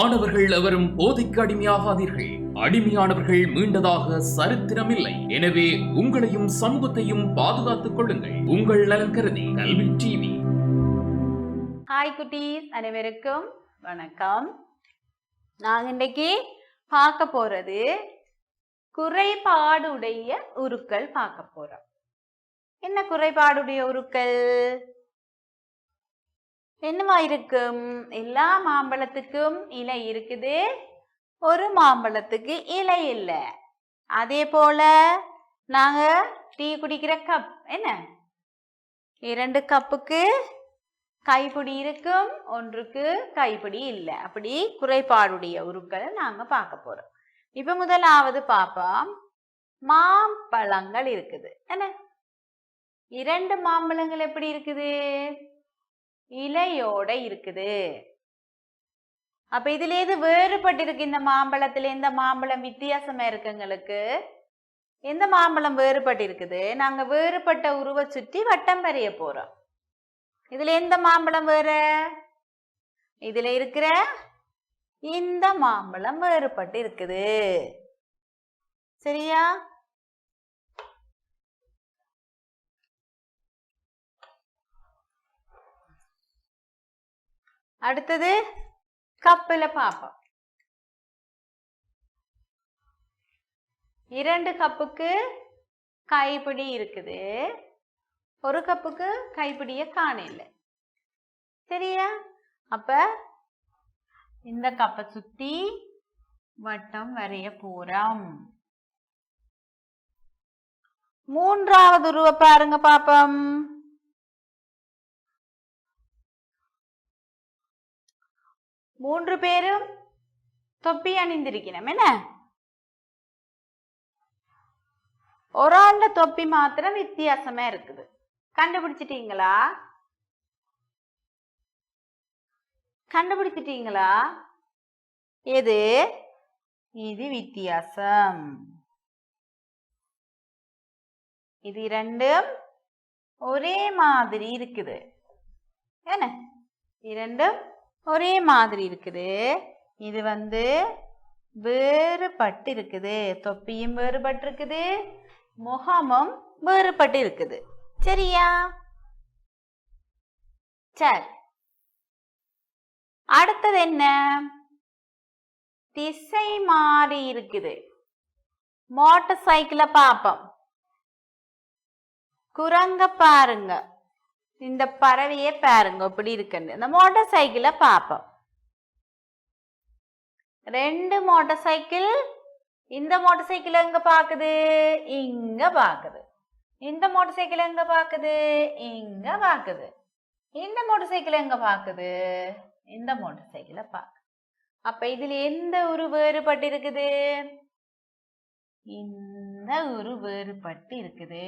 மாணவர்கள் எவரும் போதைக்கு அடிமையாகாதீர்கள். அடிமையானவர்கள் மீண்டதாக சரித்திரமில்லை. எனவே உங்களையும் சமூகத்தையும் பாதுகாத்துக் கொள்ளுங்கள். உங்கள் நலன் கருதி கல்வி டிவி. ஹாய் குட்டீஸ் அனைவருக்கும் வணக்கம். நாங்க இன்னைக்கு பார்க்க போறது குறைபாடுடைய உருக்கள் பார்க்க போறோம். என்ன குறைபாடுடைய உருக்கள்? என்னவா இருக்கும்? எல்லா மாம்பழத்துக்கும் இலை இருக்குது. ஒரு மாம்பழத்துக்கு இலை இல்லை. அதே போல நாங்க டீ குடிக்கிற கப் என்ன? இரண்டு கப்புக்கு கைப்பிடி இருக்கும் ஒன்றுக்கு கைப்பிடி இல்லை. அப்படி குறைபாடுடைய உருக்களை நாங்க பார்க்க போறோம். இப்ப முதலாவது பார்ப்போம். மாம்பழங்கள் இருக்குது. என்ன? இரண்டு மாம்பழங்கள் எப்படி இருக்குது? இலையோட இருக்குது. அப்ப இதுல எது வேறுபட்டிருக்கு இந்த மாம்பழத்துல? இந்த மாம்பழம் வித்தியாசமா இருக்குங்களுக்கு எந்த மாம்பழம் வேறுபட்டு இருக்குது நாங்க வேறுபட்ட உருவ சுற்றி வட்டம் வரைய போறோம். இதுல எந்த மாம்பழம் வேற? இதுல இருக்கிற இந்த மாம்பழம் வேறுபட்டு இருக்குது சரியா? அடுத்தது கப்பில் பார்ப்போம். இரண்டு கப்புக்கு கைப்பிடி இருக்குது. ஒரு கப்புக்கு கைப்பிடிய காணல சரியா? அப்ப இந்த கப்பை சுத்தி வட்டம் வரைய போறோம். மூன்றாவது உருவ பாருங்க பாப்பம். மூன்று பேரும் தொப்பி அணிந்திருக்கணும் என்ன? ஒரு ஆண்ட தொப்பி மாத்திரம் வித்தியாசமா இருக்குது. கண்டுபிடிச்சிட்டீங்களா? கண்டுபிடிச்சிட்டீங்களா? எது? இது வித்தியாசம். இது இரண்டும் ஒரே மாதிரி இருக்குது. என்ன? இரண்டும் ஒரே மாதிரி இருக்குது. இது வந்து வேறுபட்டு இருக்குது. தொப்பியும் வேறுபட்டு இருக்குது. முகமும் வேறுபட்டு இருக்குது. சரியா? சரி. அடுத்தது என்ன? திசை மாறி இருக்குது. மோட்டார் சைக்கிளை பார்ப்போம். குரங்க பாருங்க. இந்த பறவையே பாருங்க இப்படி இருக்குன்னு. இந்த மோட்டார் சைக்கிளை பார்ப்போம். ரெண்டு மோட்டார் சைக்கிள் இந்த மோட்டார் சைக்கிள் எங்க பாக்குது? இங்க பாக்குது. இந்த மோட்டார் சைக்கிள் எங்க பாக்குது? இங்க பாக்குது. இந்த மோட்டார் சைக்கிள் எங்க பாக்குது? இந்த மோட்டார் சைக்கிளை பாக்கு அப்ப இதுல எந்த ஒரு வேறுபட்டு இருக்குது? இந்த ஒரு வேறுபட்டு இருக்குது.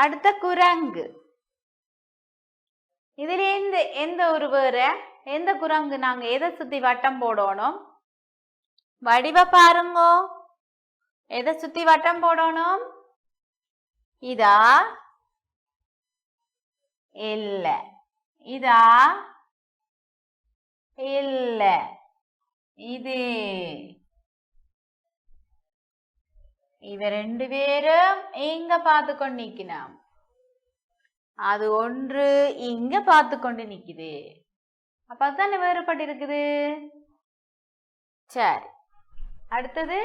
அடுத்த குரங்கு. இதுல எந்த எந்த ஒரு வேற? எந்த குரங்கு நாங்க எதை சுத்தி வட்டம் போடணும்? வடிவ பாருங்க. எதை சுத்தி வட்டம் போடணும்? இதா? இல்ல. இதா? இல்ல. இது. இவ ரெண்டு பேரும் எங்க பார்த்து கொண்டு நிக்கணும் அது ஒன்று இங்க பார்த்து கொண்டு நிக்குது அப்ப அதுதானே வேறுபட்டு இருக்குது சரி. அடுத்தது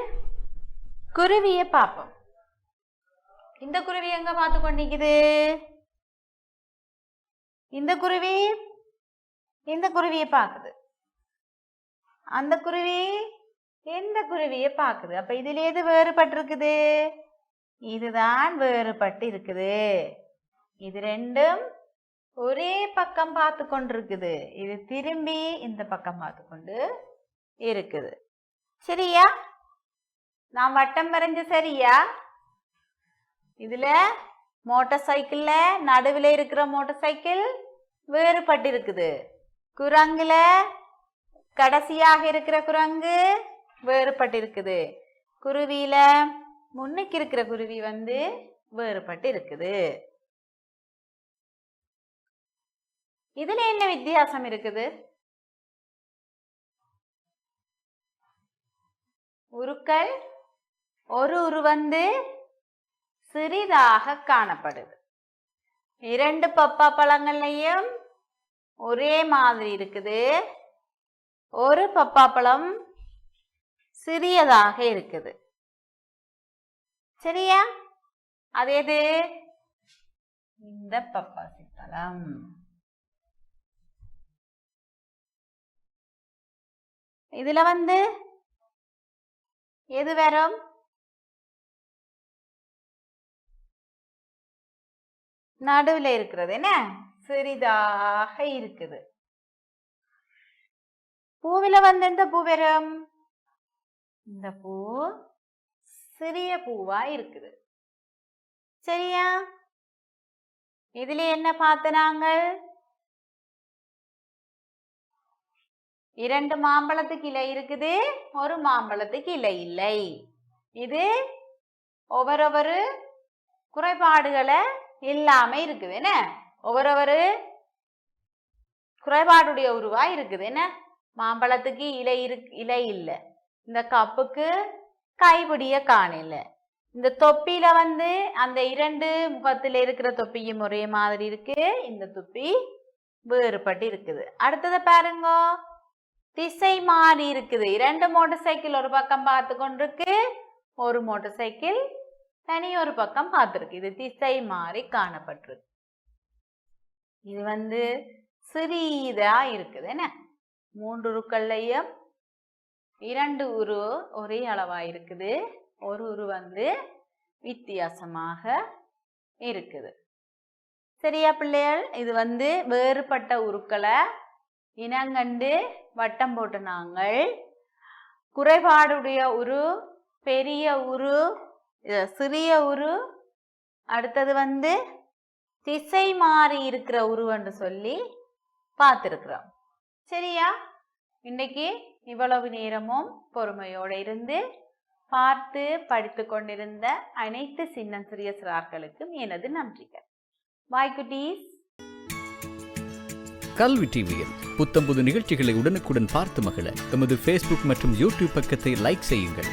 குருவிய பார்ப்போம். இந்த குருவி எங்க பார்த்து கொண்டு இந்த குருவி இந்த குருவியை பார்க்குது. அந்த குருவி எந்த குருவியை பார்க்குது? அப்ப இதுல எது வேறுபட்டிருக்குது? இதுதான் வேறுபட்டு இருக்குது இது ரெண்டும் ஒரே பக்கம் பார்த்து கொண்டிருக்குது. இது திரும்பி இந்த பக்கம் பார்த்து கொண்டு இருக்குது. சரியா? நான் வட்டம் வரைஞ்ச சரியா? இதுல மோட்டார் சைக்கிள்ல நடுவில் இருக்கிற மோட்டார் சைக்கிள் வேறுபட்டு இருக்குது குரங்குல கடைசியாக இருக்கிற குரங்கு வேறுபட்டிருக்குது. குருவியில முன்னுக்கு இருக்கிற குருவி வந்து வேறுபட்டு இருக்குது இதுல என்ன வித்தியாசம் இருக்குது? உருக்கள் ஒரு உரு வந்து சிறிதாக காணப்படுது. இரண்டு பப்பா பழங்கள்லையும் ஒரே மாதிரி இருக்குது. ஒரு பப்பாப்பழம் சிறியதாக இருக்குது. சரியா? அது எது? இந்த பப்பாசி பழம் இதுல வந்து எது வரும்? நடுவில் இருக்கிறது என்ன? சிறிதாக இருக்குது. பூவில வந்து எந்த பூ வரும்? இந்த பூ சிறிய பூவா இருக்குது. சரியா? இதுல என்ன பார்த்த நாங்கள்? இரண்டு மாம்பழத்துக்கு இலை இருக்குது ஒரு மாம்பழத்துக்கு இலை இல்லை. இது ஒவ்வொரு குறைபாடுகளை இல்லாம இருக்குது என்ன? ஒவ்வொரு குறைபாடுடைய உருவா இருக்குது என்ன? மாம்பழத்துக்கு இலை இருக்கு இலை இல்லை. இந்த கப்புக்கு கைப்பிடிய காணல. இந்த தொப்பியில வந்து அந்த இரண்டு முகத்துல இருக்கிற தொப்பியும் ஒரே மாதிரி இருக்கு. இந்த தொப்பி வேறுபட்டு இருக்குது. அடுத்ததை பாருங்க. திசை மாறி இருக்குது. இரண்டு மோட்டார் சைக்கிள் ஒரு பக்கம் பார்த்து கொண்டிருக்கு. ஒரு மோட்டார் சைக்கிள் தனி ஒரு பக்கம் பார்த்துருக்கு. இது திசை மாறி காணப்பட்டிருக்கு. இது வந்து சிறிதா இருக்குது. என்ன? மூன்று உருக்கள்லையும் இரண்டு உரு ஒரே அளவாக இருக்குது ஒரு உரு வந்து வித்தியாசமாக இருக்குது. சரியா பிள்ளைகள்? இது வந்து வேறுபட்ட உருக்களை இனங்கண்டு வட்டம் போட்டு நாங்கள் குறைபாடுடைய உரு பெரிய உரு சிறிய உரு அடுத்தது வந்து திசை மாறி இருக்கிற உருவன்னு சொல்லி பார்த்துருக்குறோம். சரியா? இன்னைக்கு இவ்வளவு நேரமும் பொறுமையோடு இருந்து பார்த்து படித்து கொண்டிருந்த அனைத்து சின்ன சிறிய சிறார்களுக்கும் எனது நன்றிகள். பாய் குட்டீஸ் கல்வி டிவியில் புத்தம்புது நிகழ்ச்சிகளை உடனுக்குடன் பார்த்து மகிழ எமது ஃபேஸ்புக் மற்றும் யூடியூப் பக்கத்தை லைக் செய்யுங்கள்.